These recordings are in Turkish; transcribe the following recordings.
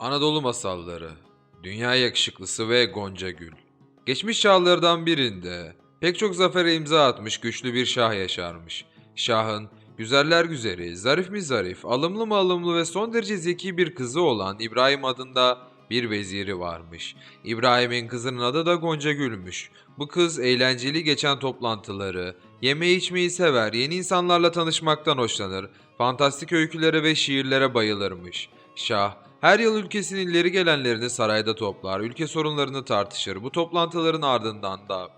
Anadolu Masalları Dünya Yakışıklısı ve Gonca Gül Geçmiş çağlardan birinde pek çok zafere imza atmış güçlü bir şah yaşarmış. Şahın güzeller güzeli, zarif mi zarif, alımlı mı alımlı ve son derece zeki bir kızı olan İbrahim adında bir veziri varmış. İbrahim'in kızının adı da Gonca Gül'müş. Bu kız eğlenceli geçen toplantıları, yemeği içmeyi sever, yeni insanlarla tanışmaktan hoşlanır, fantastik öykülere ve şiirlere bayılırmış. Şah, her yıl ülkesinin ileri gelenlerini sarayda toplar, ülke sorunlarını tartışır. Bu toplantıların ardından da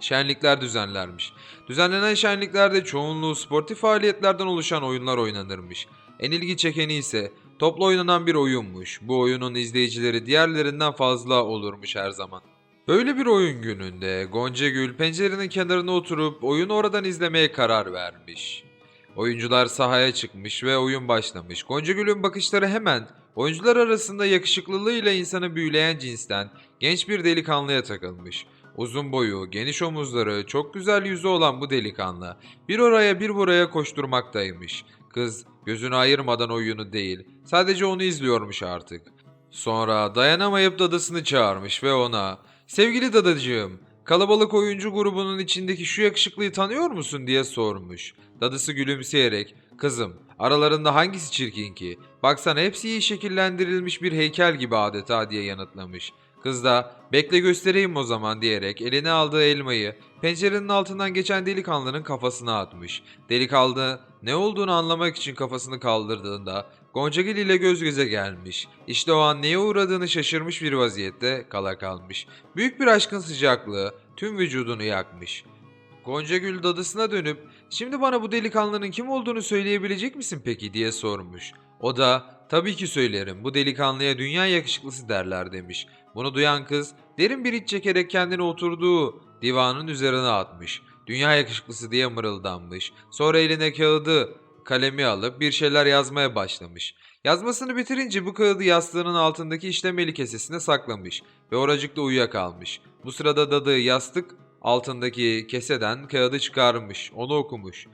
şenlikler düzenlermiş. Düzenlenen şenliklerde çoğunluğu sportif faaliyetlerden oluşan oyunlar oynanırmış. En ilgi çekeni ise toplu oynanan bir oyunmuş. Bu oyunun izleyicileri diğerlerinden fazla olurmuş her zaman. Böyle bir oyun gününde Goncagül pencerenin kenarına oturup oyunu oradan izlemeye karar vermiş. Oyuncular sahaya çıkmış ve oyun başlamış. Goncagül'ün bakışları hemen oyuncular arasında yakışıklılığıyla insanı büyüleyen cinsten genç bir delikanlıya takılmış. Uzun boyu, geniş omuzları, çok güzel yüzü olan bu delikanlı bir oraya bir buraya koşturmaktaymış. Kız gözünü ayırmadan oyunu değil, sadece onu izliyormuş artık. Sonra dayanamayıp dadısını çağırmış ve ona ''Sevgili dadacığım, kalabalık oyuncu grubunun içindeki şu yakışıklıyı tanıyor musun?'' diye sormuş. Dadısı gülümseyerek ''Kızım, aralarında hangisi çirkin ki? Baksana hepsi iyi şekillendirilmiş bir heykel gibi adeta.'' diye yanıtlamış. Kız da ''Bekle göstereyim o zaman.'' diyerek eline aldığı elmayı pencerenin altından geçen delikanlının kafasına atmış. Delikanlı ne olduğunu anlamak için kafasını kaldırdığında Goncagül ile göz göze gelmiş. İşte o an neye uğradığını şaşırmış bir vaziyette kala kalmış. Büyük bir aşkın sıcaklığı tüm vücudunu yakmış. Goncagül dadısına dönüp şimdi bana bu delikanlının kim olduğunu söyleyebilecek misin peki diye sormuş. O da tabii ki söylerim bu delikanlıya dünya yakışıklısı derler demiş. Bunu duyan kız derin bir iç çekerek kendini oturduğu divanın üzerine atmış. Dünya yakışıklısı diye mırıldanmış. Sonra eline kağıdı kalemi alıp bir şeyler yazmaya başlamış. Yazmasını bitirince bu kağıdı yastığının altındaki işlemeli kesesine saklamış ve oracıkta uyuyakalmış. Bu sırada dadı yastık altındaki keseden kağıdı çıkarmış, onu okumuş.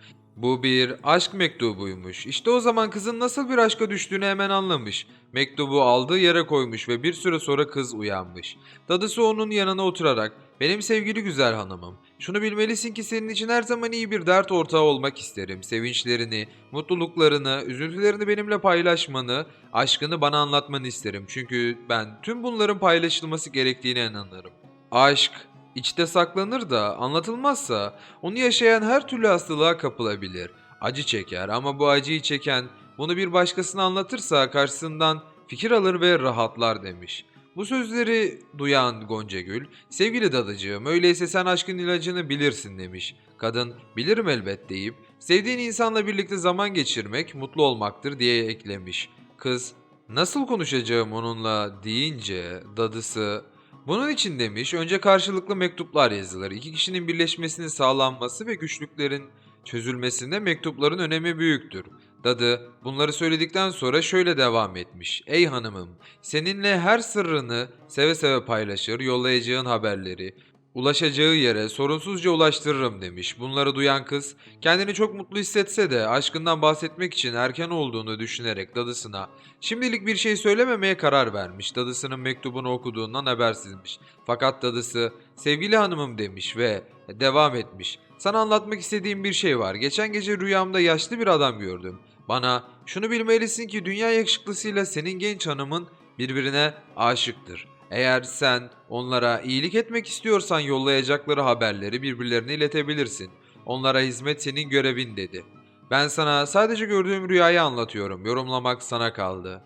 Bu bir aşk mektubuymuş. İşte o zaman kızın nasıl bir aşka düştüğünü hemen anlamış. Mektubu aldığı yere koymuş ve bir süre sonra kız uyanmış. Dadısı onun yanına oturarak benim sevgili güzel hanımım, şunu bilmelisin ki senin için her zaman iyi bir dert ortağı olmak isterim. Sevinçlerini, mutluluklarını, üzüntülerini benimle paylaşmanı, aşkını bana anlatmanı isterim. Çünkü ben tüm bunların paylaşılması gerektiğine inanırım. Aşk içte saklanır da anlatılmazsa onu yaşayan her türlü hastalığa kapılabilir. Acı çeker ama bu acıyı çeken bunu bir başkasına anlatırsa karşısından fikir alır ve rahatlar demiş. Bu sözleri duyan Goncagül, sevgili dadıcığım öyleyse sen aşkın ilacını bilirsin demiş. Kadın, bilirim elbet deyip, sevdiğin insanla birlikte zaman geçirmek mutlu olmaktır diye eklemiş. Kız, nasıl konuşacağım onunla deyince dadısı, bunun için demiş, önce karşılıklı mektuplar yazılır. İki kişinin birleşmesinin sağlanması ve güçlüklerin çözülmesinde mektupların önemi büyüktür. Dadı bunları söyledikten sonra şöyle devam etmiş. Ey hanımım, seninle her sırrını seve seve paylaşır, yollayacağın haberleri, ulaşacağı yere sorunsuzca ulaştırırım demiş. Bunları duyan kız kendini çok mutlu hissetse de aşkından bahsetmek için erken olduğunu düşünerek dadısına şimdilik bir şey söylememeye karar vermiş. Dadısının mektubunu okuduğundan habersizmiş. Fakat dadısı sevgili hanımım demiş ve devam etmiş. Sana anlatmak istediğim bir şey var. Geçen gece rüyamda yaşlı bir adam gördüm. Bana şunu bilmelisin ki dünya yakışıklısıyla senin genç hanımın birbirine aşıktır. Eğer sen onlara iyilik etmek istiyorsan yollayacakları haberleri birbirlerine iletebilirsin. Onlara hizmet senin görevin dedi. Ben sana sadece gördüğüm rüyayı anlatıyorum. Yorumlamak sana kaldı.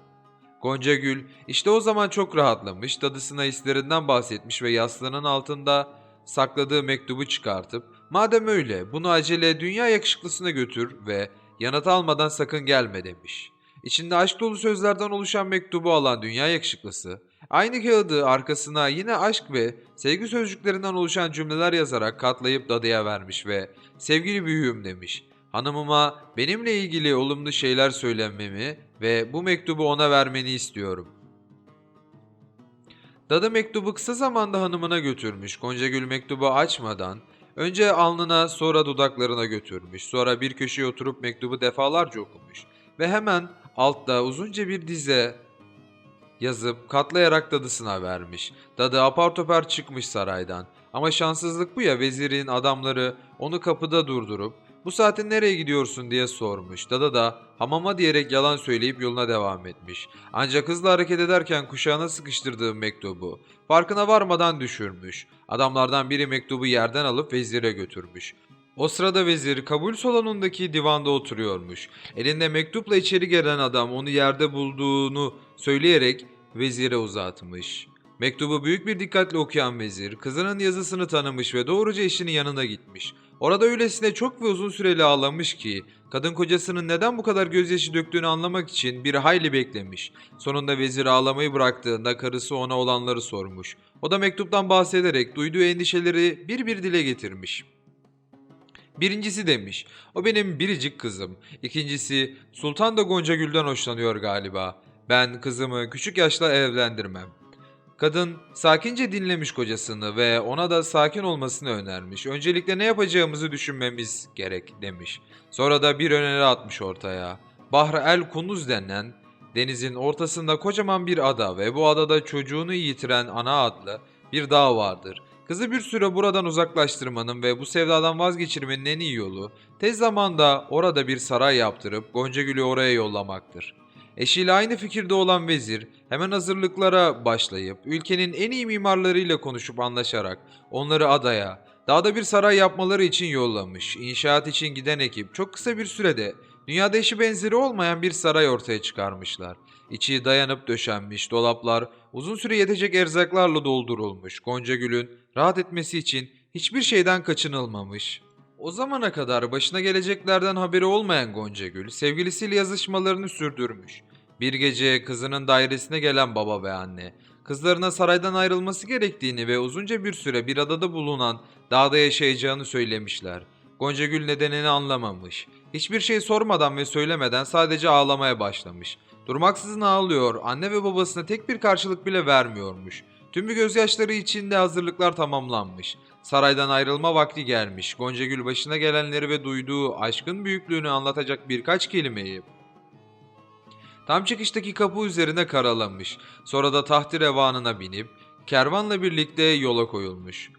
Gonca Gül işte o zaman çok rahatlamış, dadısına hislerinden bahsetmiş ve yastığının altında sakladığı mektubu çıkartıp madem öyle bunu acele dünya yakışıklısına götür ve yanıt almadan sakın gelme demiş. İçinde aşk dolu sözlerden oluşan mektubu alan dünya yakışıklısı, aynı kağıdı arkasına yine aşk ve sevgi sözcüklerinden oluşan cümleler yazarak katlayıp dadıya vermiş ve sevgili büyüğüm demiş. Hanımıma benimle ilgili olumlu şeyler söylenmemi ve bu mektubu ona vermeni istiyorum. Dadı mektubu kısa zamanda hanımına götürmüş. Goncagül mektubu açmadan önce alnına sonra dudaklarına götürmüş. Sonra bir köşeye oturup mektubu defalarca okumuş. Ve hemen altta uzunca bir dize yazıp katlayarak dadısına vermiş. Dadı apar topar çıkmış saraydan. Ama şanssızlık bu ya vezirin adamları onu kapıda durdurup bu saatin nereye gidiyorsun diye sormuş. Dada da hamama diyerek yalan söyleyip yoluna devam etmiş. Ancak hızlı hareket ederken kuşağına sıkıştırdığı mektubu farkına varmadan düşürmüş. Adamlardan biri mektubu yerden alıp vezire götürmüş. O sırada vezir kabul salonundaki divanda oturuyormuş. Elinde mektupla içeri gelen adam onu yerde bulduğunu söyleyerek vezire uzatmış. Mektubu büyük bir dikkatle okuyan vezir, kızının yazısını tanımış ve doğruca eşinin yanına gitmiş. Orada öylesine çok ve uzun süreli ağlamış ki, kadın kocasının neden bu kadar gözyaşı döktüğünü anlamak için bir hayli beklemiş. Sonunda vezir ağlamayı bıraktığında karısı ona olanları sormuş. O da mektuptan bahsederek duyduğu endişeleri bir bir dile getirmiş. Birincisi demiş, o benim biricik kızım. İkincisi, Sultan da Gonca Gül'den hoşlanıyor galiba. Ben kızımı küçük yaşta evlendirmem. Kadın sakince dinlemiş kocasını ve ona da sakin olmasını önermiş. Öncelikle ne yapacağımızı düşünmemiz gerek demiş. Sonra da bir öneri atmış ortaya. Bahr el Kunuz denilen denizin ortasında kocaman bir ada ve bu adada çocuğunu yitiren ana adlı bir dağ vardır. Kızı bir süre buradan uzaklaştırmanın ve bu sevdadan vazgeçirmenin en iyi yolu tez zamanda orada bir saray yaptırıp Goncagül'ü oraya yollamaktır. Eşiyle aynı fikirde olan vezir hemen hazırlıklara başlayıp ülkenin en iyi mimarlarıyla konuşup anlaşarak onları adaya, dağda bir saray yapmaları için yollamış. İnşaat için giden ekip çok kısa bir sürede dünyada eşi benzeri olmayan bir saray ortaya çıkarmışlar. İçi dayanıp döşenmiş, dolaplar uzun süre yetecek erzaklarla doldurulmuş. Gonca Gül'ün rahat etmesi için hiçbir şeyden kaçınılmamış. O zamana kadar başına geleceklerden haberi olmayan Gonca Gül, sevgilisiyle yazışmalarını sürdürmüş. Bir gece kızının dairesine gelen baba ve anne, kızlarına saraydan ayrılması gerektiğini ve uzunca bir süre bir adada bulunan dağda yaşayacağını söylemişler. Gonca Gül nedenini anlamamış. Hiçbir şey sormadan ve söylemeden sadece ağlamaya başlamış. Durmaksızın ağlıyor, anne ve babasına tek bir karşılık bile vermiyormuş. Tüm bir gözyaşları içinde hazırlıklar tamamlanmış. Saraydan ayrılma vakti gelmiş. Goncagül başına gelenleri ve duyduğu aşkın büyüklüğünü anlatacak birkaç kelimeyi tam çıkıştaki kapı üzerine karalamış. Sonra da taht revanına binip kervanla birlikte yola koyulmuş.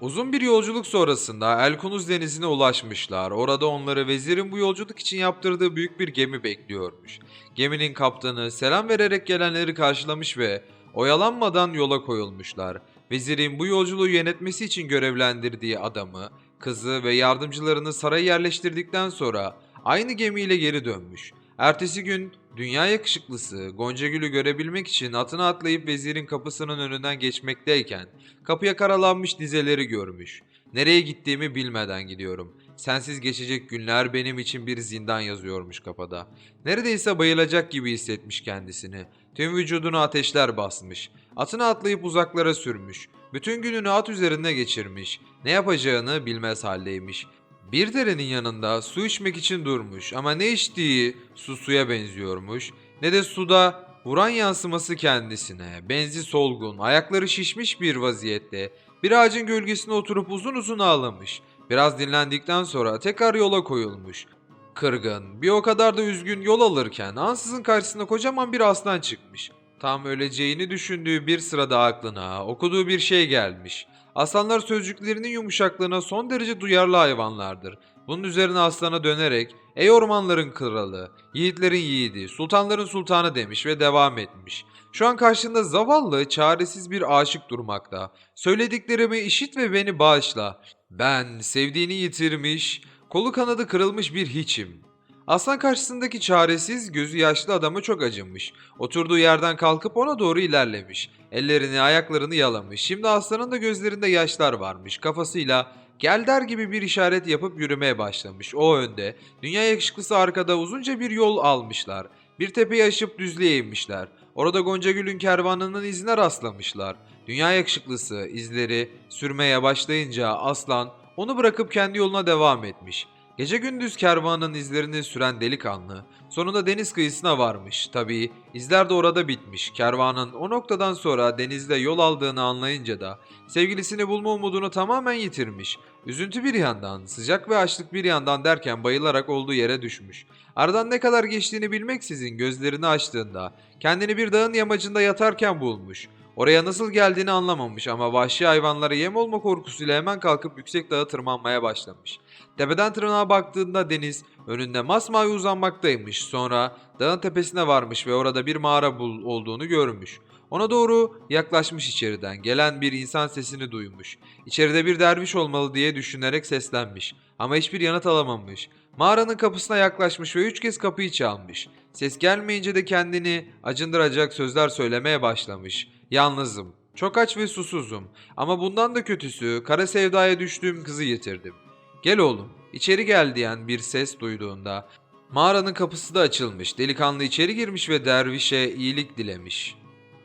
Uzun bir yolculuk sonrasında Elkunuz denizine ulaşmışlar. Orada onları vezirin bu yolculuk için yaptırdığı büyük bir gemi bekliyormuş. Geminin kaptanı selam vererek gelenleri karşılamış ve oyalanmadan yola koyulmuşlar. Vezirin bu yolculuğu yönetmesi için görevlendirdiği adamı, kızı ve yardımcılarını saraya yerleştirdikten sonra aynı gemiyle geri dönmüş. Ertesi gün dünya yakışıklısı Goncagül'ü görebilmek için atına atlayıp vezirin kapısının önünden geçmekteyken kapıya karalanmış dizeleri görmüş. Nereye gittiğimi bilmeden gidiyorum. Sensiz geçecek günler benim için bir zindan yazıyormuş kafada. Neredeyse bayılacak gibi hissetmiş kendisini. Tüm vücudunu ateşler basmış. Atına atlayıp uzaklara sürmüş. Bütün gününü at üzerinde geçirmiş. Ne yapacağını bilmez haldeymiş. Bir derenin yanında su içmek için durmuş ama ne içtiği su suya benziyormuş ne de suda vuran yansıması kendisine. Benzi solgun, ayakları şişmiş bir vaziyette bir ağacın gölgesine oturup uzun uzun ağlamış. Biraz dinlendikten sonra tekrar yola koyulmuş. Kırgın, bir o kadar da üzgün yol alırken ansızın karşısına kocaman bir aslan çıkmış. Tam öleceğini düşündüğü bir sırada aklına okuduğu bir şey gelmiş. Aslanlar sözcüklerinin yumuşaklığına son derece duyarlı hayvanlardır. Bunun üzerine aslana dönerek ''Ey ormanların kralı, yiğitlerin yiğidi, sultanların sultanı'' demiş ve devam etmiş. Şu an karşında zavallı, çaresiz bir aşık durmakta. Söylediklerimi işit ve beni bağışla. Ben sevdiğini yitirmiş, kolu kanadı kırılmış bir hiçim. Aslan karşısındaki çaresiz, gözü yaşlı adama çok acınmış. Oturduğu yerden kalkıp ona doğru ilerlemiş. Ellerini, ayaklarını yalamış. Şimdi aslanın da gözlerinde yaşlar varmış. Kafasıyla gel der gibi bir işaret yapıp yürümeye başlamış. O önde, dünya yakışıklısı arkada uzunca bir yol almışlar. Bir tepeyi aşıp düzlüğe inmişler. Orada Goncagül'ün kervanının izine rastlamışlar. Dünya yakışıklısı izleri sürmeye başlayınca aslan onu bırakıp kendi yoluna devam etmiş. Gece gündüz kervanın izlerini süren delikanlı sonunda deniz kıyısına varmış. Tabii izler de orada bitmiş. Kervanın o noktadan sonra denizde yol aldığını anlayınca da sevgilisini bulma umudunu tamamen yitirmiş. Üzüntü bir yandan, sıcak ve açlık bir yandan derken bayılarak olduğu yere düşmüş. Aradan ne kadar geçtiğini bilmeksizin gözlerini açtığında kendini bir dağın yamacında yatarken bulmuş. Oraya nasıl geldiğini anlamamış ama vahşi hayvanlara yem olma korkusuyla hemen kalkıp yüksek dağa tırmanmaya başlamış. Tepeden tırnağa baktığında deniz önünde masmavi uzanmaktaymış. Sonra dağın tepesine varmış ve orada bir mağara bul olduğunu görmüş. Ona doğru yaklaşmış içeriden. Gelen bir insan sesini duymuş. İçeride bir derviş olmalı diye düşünerek seslenmiş. Ama hiçbir yanıt alamamış. Mağaranın kapısına yaklaşmış ve üç kez kapıyı çalmış. Ses gelmeyince de kendini acındıracak sözler söylemeye başlamış. Yalnızım, çok aç ve susuzum. Ama bundan da kötüsü kara sevdaya düştüğüm kızı yitirdim. Gel oğlum, içeri gel diyen bir ses duyduğunda mağaranın kapısı da açılmış. Delikanlı içeri girmiş ve dervişe iyilik dilemiş.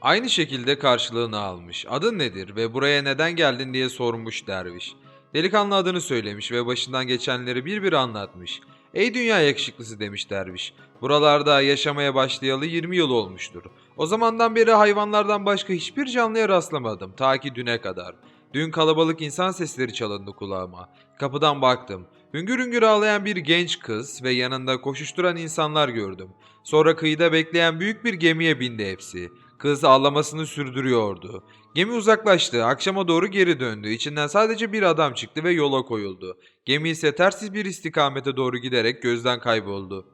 Aynı şekilde karşılığını almış. Adın nedir ve buraya neden geldin diye sormuş derviş. Delikanlı adını söylemiş ve başından geçenleri bir bir anlatmış. Ey dünya yakışıklısı demiş derviş. Buralarda yaşamaya başlayalı 20 yıl olmuştur. O zamandan beri hayvanlardan başka hiçbir canlıya rastlamadım ta ki düne kadar. Dün kalabalık insan sesleri çalındı kulağıma. Kapıdan baktım. Hüngür hüngür ağlayan bir genç kız ve yanında koşuşturan insanlar gördüm. Sonra kıyıda bekleyen büyük bir gemiye bindi hepsi. Kız ağlamasını sürdürüyordu. Gemi uzaklaştı, akşama doğru geri döndü. İçinden sadece bir adam çıktı ve yola koyuldu. Gemi ise tersiz bir istikamete doğru giderek gözden kayboldu.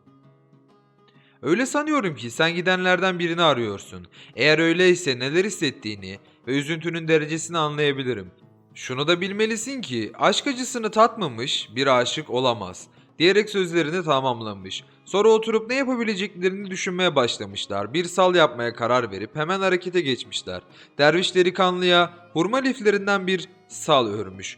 Öyle sanıyorum ki sen gidenlerden birini arıyorsun. Eğer öyleyse neler hissettiğini ve üzüntünün derecesini anlayabilirim. Şunu da bilmelisin ki aşk acısını tatmamış bir aşık olamaz diyerek sözlerini tamamlamış. Sonra oturup ne yapabileceklerini düşünmeye başlamışlar. Bir sal yapmaya karar verip hemen harekete geçmişler. Derviş delikanlıya hurma liflerinden bir sal örmüş.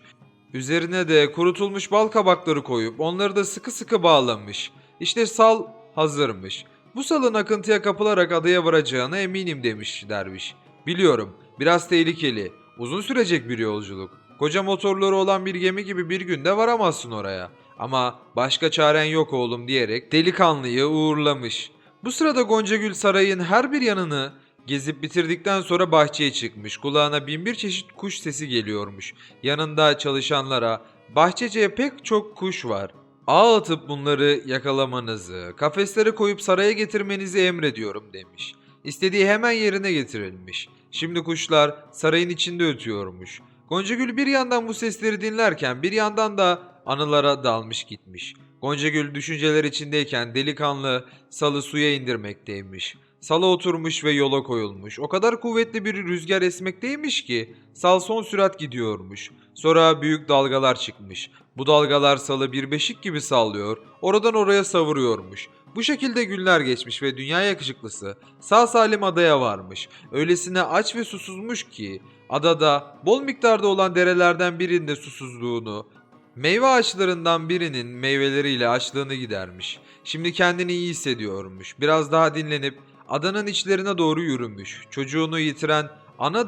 Üzerine de kurutulmuş bal kabakları koyup onları da sıkı sıkı bağlamış. İşte sal hazırmış. Bu salın akıntıya kapılarak adaya varacağına eminim demiş derviş. Biliyorum, biraz tehlikeli, uzun sürecek bir yolculuk. Koca motorları olan bir gemi gibi bir günde varamazsın oraya. Ama başka çaren yok oğlum diyerek delikanlıyı uğurlamış. Bu sırada Goncagül sarayın her bir yanını gezip bitirdikten sonra bahçeye çıkmış. Kulağına binbir çeşit kuş sesi geliyormuş. Yanında çalışanlara bahçece pek çok kuş var. Ağ atıp bunları yakalamanızı, kafeslere koyup saraya getirmenizi emrediyorum demiş. İstediği hemen yerine getirilmiş. Şimdi kuşlar sarayın içinde ötüyormuş. Goncagül bir yandan bu sesleri dinlerken bir yandan da anılara dalmış gitmiş. Goncagül düşünceler içindeyken delikanlı salı suya indirmekteymiş. Sala oturmuş ve yola koyulmuş. O kadar kuvvetli bir rüzgar esmekteymiş ki sal son sürat gidiyormuş. Sonra büyük dalgalar çıkmış. Bu dalgalar salı bir beşik gibi sallıyor, oradan oraya savuruyormuş. Bu şekilde günler geçmiş ve dünya yakışıklısı sağ salim adaya varmış. Öylesine aç ve susuzmuş ki adada bol miktarda olan derelerden birinde susuzluğunu, meyve ağaçlarından birinin meyveleriyle açlığını gidermiş. Şimdi kendini iyi hissediyormuş. Biraz daha dinlenip adanın içlerine doğru yürümüş. Çocuğunu yitiren ana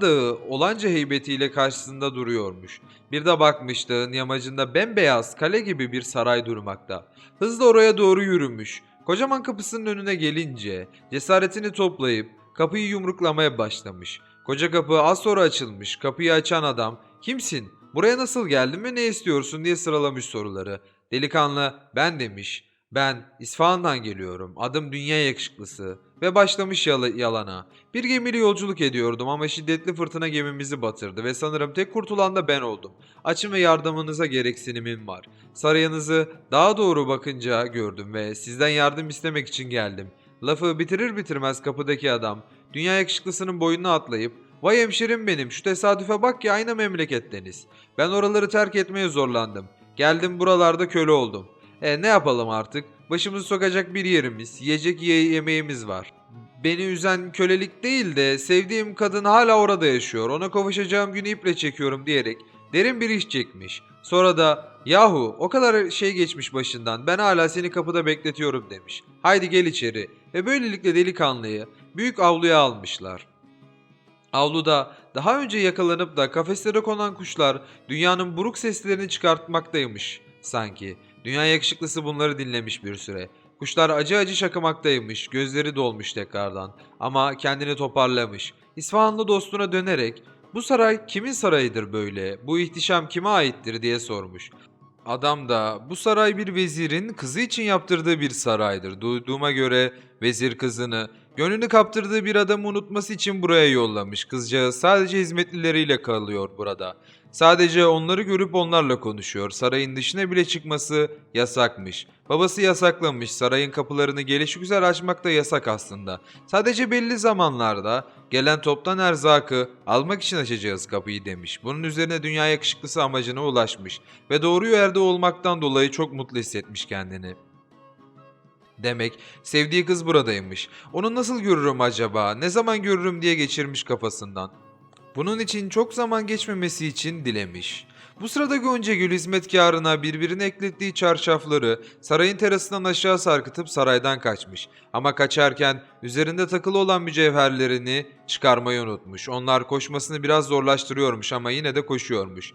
olanca heybetiyle karşısında duruyormuş. Bir de bakmış dağın yamacında bembeyaz kale gibi bir saray durmakta. Hızla oraya doğru yürümüş. Kocaman kapısının önüne gelince cesaretini toplayıp kapıyı yumruklamaya başlamış. Koca kapı az sonra açılmış. Kapıyı açan adam "Kimsin? Buraya nasıl geldin ve ne istiyorsun?" diye sıralamış soruları. Delikanlı "Ben" demiş. Ben İsfahan'dan geliyorum. Adım Dünya Yakışıklısı. Ve başlamış yalı- yalana. Bir gemiyle yolculuk ediyordum ama şiddetli fırtına gemimizi batırdı ve sanırım tek kurtulan da ben oldum. Açın ve yardımınıza gereksinimim var. Sarayınızı daha doğru bakınca gördüm ve sizden yardım istemek için geldim. Lafı bitirir bitirmez kapıdaki adam Dünya Yakışıklısının boynuna atlayıp Vay hemşerim benim şu tesadüfe bak ki aynı memleketteniz. Ben oraları terk etmeye zorlandım. Geldim buralarda köle oldum. E ne yapalım artık? Başımızı sokacak bir yerimiz, yiyecek ye- yemeğimiz var. Beni üzen kölelik değil de sevdiğim kadın hala orada yaşıyor. Ona kavuşacağım günü iple çekiyorum diyerek derin bir iş çekmiş. Sonra da yahu o kadar şey geçmiş başından ben hala seni kapıda bekletiyorum demiş. Haydi gel içeri ve böylelikle delikanlıyı büyük avluya almışlar. Avluda daha önce yakalanıp da kafeslere konan kuşlar dünyanın buruk seslerini çıkartmaktaymış sanki. Dünya yakışıklısı bunları dinlemiş bir süre. Kuşlar acı acı şakamaktaymış, gözleri dolmuş tekrardan. Ama kendini toparlamış. İsfahanlı dostuna dönerek, bu saray kimin sarayıdır böyle, bu ihtişam kime aittir diye sormuş. Adam da bu saray bir vezirin kızı için yaptırdığı bir saraydır. Duyduğuma göre vezir kızını gönlünü kaptırdığı bir adamı unutması için buraya yollamış. Kızcağız sadece hizmetlileriyle kalıyor burada. Sadece onları görüp onlarla konuşuyor. Sarayın dışına bile çıkması yasakmış. Babası yasaklamış. Sarayın kapılarını gelişigüzel açmak da yasak aslında. Sadece belli zamanlarda gelen toptan erzakı almak için açacağız kapıyı demiş. Bunun üzerine dünya yakışıklısı amacına ulaşmış ve doğru yerde olmaktan dolayı çok mutlu hissetmiş kendini. Demek sevdiği kız buradaymış. Onu nasıl görürüm acaba? Ne zaman görürüm diye geçirmiş kafasından. Bunun için çok zaman geçmemesi için dilemiş. Bu sırada Goncagül hizmetkarına birbirine eklettiği çarşafları sarayın terasından aşağı sarkıtıp saraydan kaçmış. Ama kaçarken üzerinde takılı olan mücevherlerini çıkarmayı unutmuş. Onlar koşmasını biraz zorlaştırıyormuş ama yine de koşuyormuş.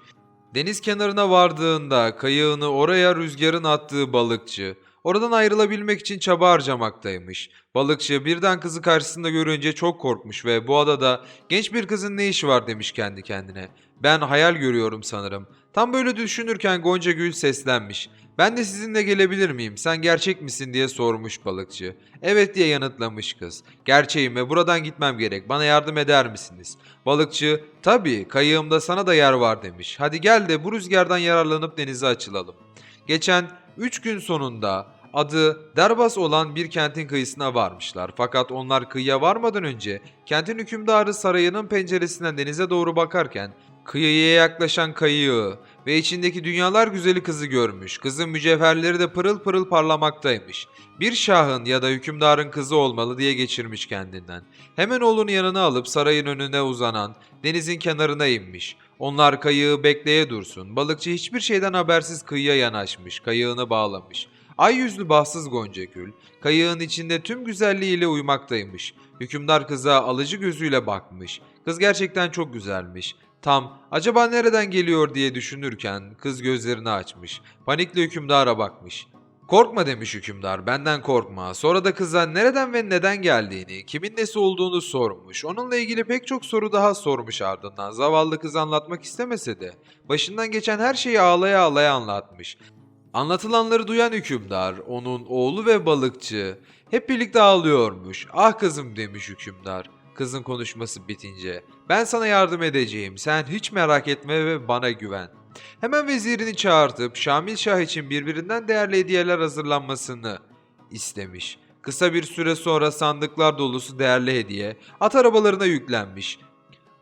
Deniz kenarına vardığında kayığını oraya rüzgarın attığı balıkçı oradan ayrılabilmek için çaba harcamaktaymış. Balıkçı birden kızı karşısında görünce çok korkmuş ve bu adada genç bir kızın ne işi var demiş kendi kendine. Ben hayal görüyorum sanırım. Tam böyle düşünürken Gonca Gül seslenmiş. Ben de sizinle gelebilir miyim? Sen gerçek misin diye sormuş balıkçı. Evet diye yanıtlamış kız. Gerçeğim ve buradan gitmem gerek. Bana yardım eder misiniz? Balıkçı, tabii kayığımda sana da yer var demiş. Hadi gel de bu rüzgardan yararlanıp denize açılalım. Geçen 3 gün sonunda adı Derbas olan bir kentin kıyısına varmışlar. Fakat onlar kıyıya varmadan önce kentin hükümdarı sarayının penceresinden denize doğru bakarken kıyıya yaklaşan kayığı ve içindeki dünyalar güzeli kızı görmüş. Kızın mücevherleri de pırıl pırıl parlamaktaymış. Bir şahın ya da hükümdarın kızı olmalı diye geçirmiş kendinden. Hemen oğlunu yanına alıp sarayın önüne uzanan denizin kenarına inmiş. Onlar kayığı bekleye dursun. Balıkçı hiçbir şeyden habersiz kıyıya yanaşmış, kayığını bağlamış. Ay yüzlü bahtsız Goncagül, kayığın içinde tüm güzelliğiyle uyumaktaymış. Hükümdar kıza alıcı gözüyle bakmış. Kız gerçekten çok güzelmiş. Tam acaba nereden geliyor diye düşünürken kız gözlerini açmış. Panikle hükümdara bakmış. Korkma demiş hükümdar, benden korkma. Sonra da kıza nereden ve neden geldiğini, kimin nesi olduğunu sormuş. Onunla ilgili pek çok soru daha sormuş ardından. Zavallı kız anlatmak istemese de başından geçen her şeyi ağlaya ağlaya anlatmış. Anlatılanları duyan hükümdar, onun oğlu ve balıkçı hep birlikte ağlıyormuş. Ah kızım demiş hükümdar. Kızın konuşması bitince. Ben sana yardım edeceğim. Sen hiç merak etme ve bana güven. Hemen vezirini çağırtıp Şamil Şah için birbirinden değerli hediyeler hazırlanmasını istemiş. Kısa bir süre sonra sandıklar dolusu değerli hediye at arabalarına yüklenmiş.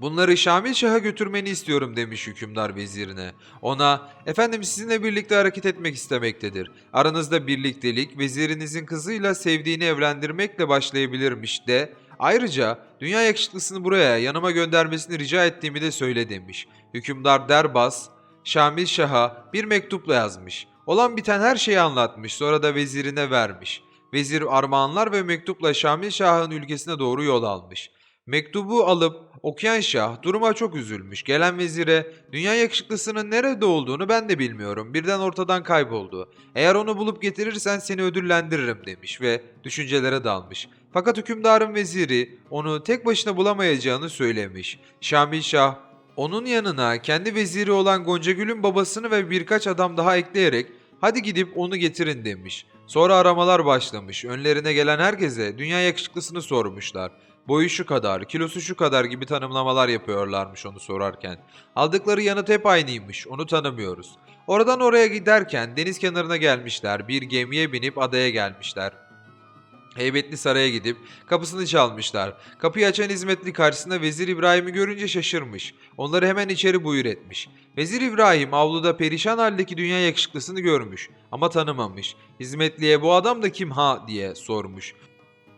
Bunları Şamil Şah'a götürmeni istiyorum demiş hükümdar vezirine. Ona, efendim sizinle birlikte hareket etmek istemektedir. Aranızda birliktelik vezirinizin kızıyla sevdiğini evlendirmekle başlayabilirmiş de, ayrıca dünya yakışıklısını buraya yanıma göndermesini rica ettiğimi de söyle demiş. Hükümdar Derbas, Şamil Şah'a bir mektupla yazmış. Olan biten her şeyi anlatmış sonra da vezirine vermiş. Vezir armağanlar ve mektupla Şamil Şah'ın ülkesine doğru yol almış. Mektubu alıp okuyan Şah duruma çok üzülmüş. Gelen vezire dünya yakışıklısının nerede olduğunu ben de bilmiyorum. Birden ortadan kayboldu. Eğer onu bulup getirirsen seni ödüllendiririm demiş ve düşüncelere dalmış. Fakat hükümdarın veziri onu tek başına bulamayacağını söylemiş. Şamil Şah onun yanına kendi veziri olan Goncagül'ün babasını ve birkaç adam daha ekleyerek hadi gidip onu getirin demiş. Sonra aramalar başlamış. Önlerine gelen herkese dünya yakışıklısını sormuşlar. Boyu şu kadar, kilosu şu kadar gibi tanımlamalar yapıyorlarmış onu sorarken. Aldıkları yanıt hep aynıymış, onu tanımıyoruz. Oradan oraya giderken deniz kenarına gelmişler, bir gemiye binip adaya gelmişler. Heybetli saraya gidip kapısını çalmışlar. Kapıyı açan hizmetli karşısında Vezir İbrahim'i görünce şaşırmış. Onları hemen içeri buyur etmiş. Vezir İbrahim avluda perişan haldeki dünya yakışıklısını görmüş ama tanımamış. Hizmetliye bu adam da kim ha diye sormuş.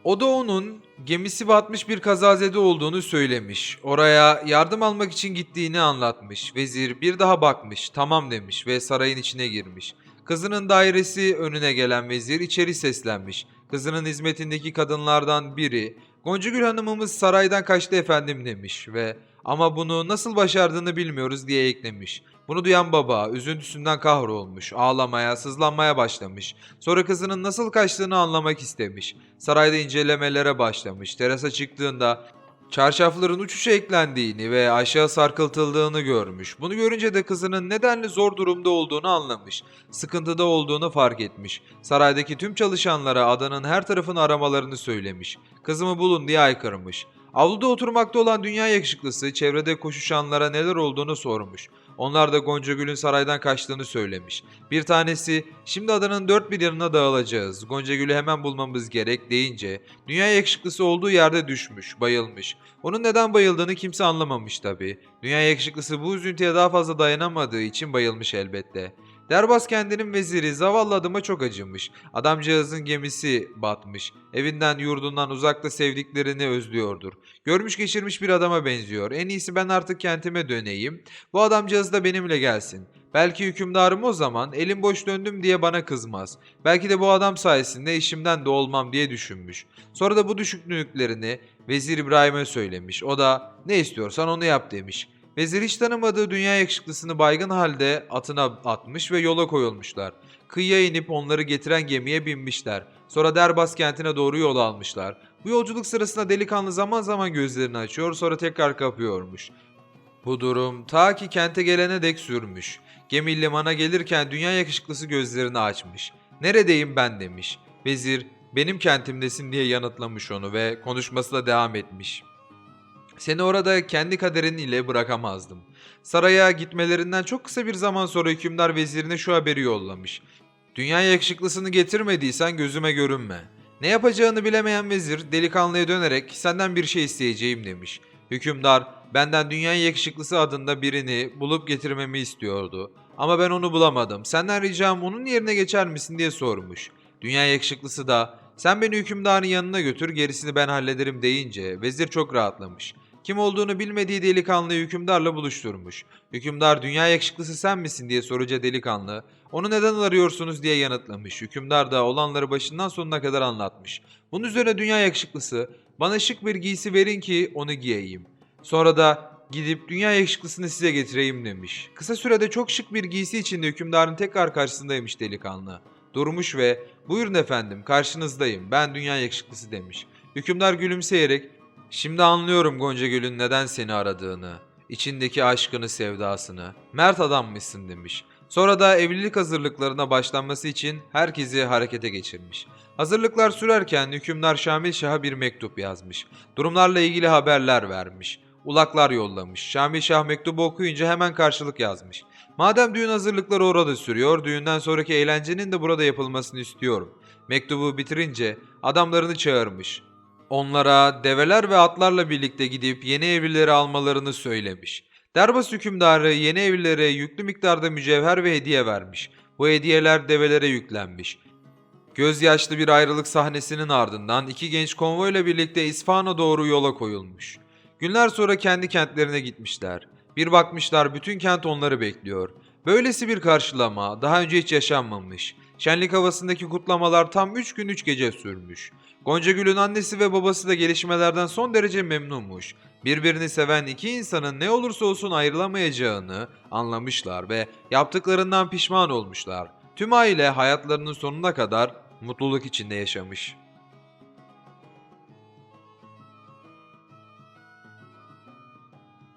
O da onun gemisi batmış bir kazazede olduğunu söylemiş. Oraya yardım almak için gittiğini anlatmış. Vezir bir daha bakmış, tamam demiş ve sarayın içine girmiş. Kızının dairesi önüne gelen vezir içeri seslenmiş. Kızının hizmetindeki kadınlardan biri Goncagül hanımımız saraydan kaçtı efendim demiş ve ama bunu nasıl başardığını bilmiyoruz diye eklemiş. Bunu duyan baba üzüntüsünden kahrolmuş, ağlamaya, sızlanmaya başlamış. Sonra kızının nasıl kaçtığını anlamak istemiş. Sarayda incelemelere başlamış. Terasa çıktığında çarşafların uçuşa eklendiğini ve aşağı sarkıltıldığını görmüş. Bunu görünce de kızının nedenli zor durumda olduğunu anlamış. Sıkıntıda olduğunu fark etmiş. Saraydaki tüm çalışanlara adanın her tarafını aramalarını söylemiş. Kızımı bulun diye aykırmış. Avluda oturmakta olan dünya yakışıklısı çevrede koşuşanlara neler olduğunu sormuş. Onlar da Goncagül'ün saraydan kaçtığını söylemiş. Bir tanesi şimdi adanın dört bir yanına dağılacağız. Goncagül'ü hemen bulmamız gerek deyince dünya yakışıklısı olduğu yerde düşmüş, bayılmış. Onun neden bayıldığını kimse anlamamış tabi. Dünya yakışıklısı bu üzüntüye daha fazla dayanamadığı için bayılmış elbette. Derbas kendinin veziri zavallı adıma çok acımış. Adamcağızın gemisi batmış. Evinden yurdundan uzakta sevdiklerini özlüyordur. Görmüş geçirmiş bir adama benziyor. En iyisi ben artık kentime döneyim. Bu adamcağız da benimle gelsin. Belki hükümdarım o zaman elim boş döndüm diye bana kızmaz. Belki de bu adam sayesinde işimden de olmam diye düşünmüş. Sonra da bu düşündüklerini Vezir İbrahim'e söylemiş. O da ne istiyorsan onu yap demiş. Vezir hiç tanımadığı dünya yakışıklısını baygın halde atına atmış ve yola koyulmuşlar. Kıyıya inip onları getiren gemiye binmişler. Sonra Derbas kentine doğru yol almışlar. Bu yolculuk sırasında delikanlı zaman zaman gözlerini açıyor sonra tekrar kapıyormuş. Bu durum ta ki kente gelene dek sürmüş. Gemi limana gelirken dünya yakışıklısı gözlerini açmış. Neredeyim ben demiş. Vezir benim kentimdesin diye yanıtlamış onu ve konuşmasına devam etmiş. Seni orada kendi kaderin ile bırakamazdım. Saraya gitmelerinden çok kısa bir zaman sonra hükümdar vezirine şu haberi yollamış. Dünya yakışıklısını getirmediysen gözüme görünme. Ne yapacağını bilemeyen vezir delikanlıya dönerek senden bir şey isteyeceğim demiş. Hükümdar benden dünya yakışıklısı adında birini bulup getirmemi istiyordu. Ama ben onu bulamadım. Senden ricam onun yerine geçer misin diye sormuş. Dünya yakışıklısı da sen beni hükümdarın yanına götür gerisini ben hallederim deyince vezir çok rahatlamış. Kim olduğunu bilmediği delikanlıyı hükümdarla buluşturmuş. Hükümdar dünya yakışıklısı sen misin diye sorunca delikanlı onu neden arıyorsunuz diye yanıtlamış. Hükümdar da olanları başından sonuna kadar anlatmış. Bunun üzerine dünya yakışıklısı bana şık bir giysi verin ki onu giyeyim. Sonra da gidip dünya yakışıklısını size getireyim demiş. Kısa sürede çok şık bir giysi içinde hükümdarın tekrar karşısındaymış delikanlı. Durmuş ve buyurun efendim karşınızdayım ben dünya yakışıklısı demiş. Hükümdar gülümseyerek şimdi anlıyorum Gonca Gül'ün neden seni aradığını, içindeki aşkını sevdasını, mert adammışsın demiş. Sonra da evlilik hazırlıklarına başlanması için herkesi harekete geçirmiş. Hazırlıklar sürerken hükümdar Şamil Şah'a bir mektup yazmış. Durumlarla ilgili haberler vermiş. Ulaklar yollamış. Şamil Şah mektubu okuyunca hemen karşılık yazmış. Madem düğün hazırlıkları orada sürüyor, düğünden sonraki eğlencenin de burada yapılmasını istiyorum. Mektubu bitirince adamlarını çağırmış. Onlara develer ve atlarla birlikte gidip yeni evlileri almalarını söylemiş. Derbas hükümdarı yeni evlilere yüklü miktarda mücevher ve hediye vermiş. Bu hediyeler develere yüklenmiş. Gözyaşlı bir ayrılık sahnesinin ardından iki genç konvoyla birlikte İsfahan'a doğru yola koyulmuş. Günler sonra kendi kentlerine gitmişler. Bir bakmışlar bütün kent onları bekliyor. Böylesi bir karşılama daha önce hiç yaşanmamış. Şenlik havasındaki kutlamalar tam 3 gün 3 gece sürmüş. Goncagül'ün annesi ve babası da gelişmelerden son derece memnunmuş. Birbirini seven iki insanın ne olursa olsun ayrılamayacağını anlamışlar ve yaptıklarından pişman olmuşlar. Tüm aile hayatlarının sonuna kadar mutluluk içinde yaşamış.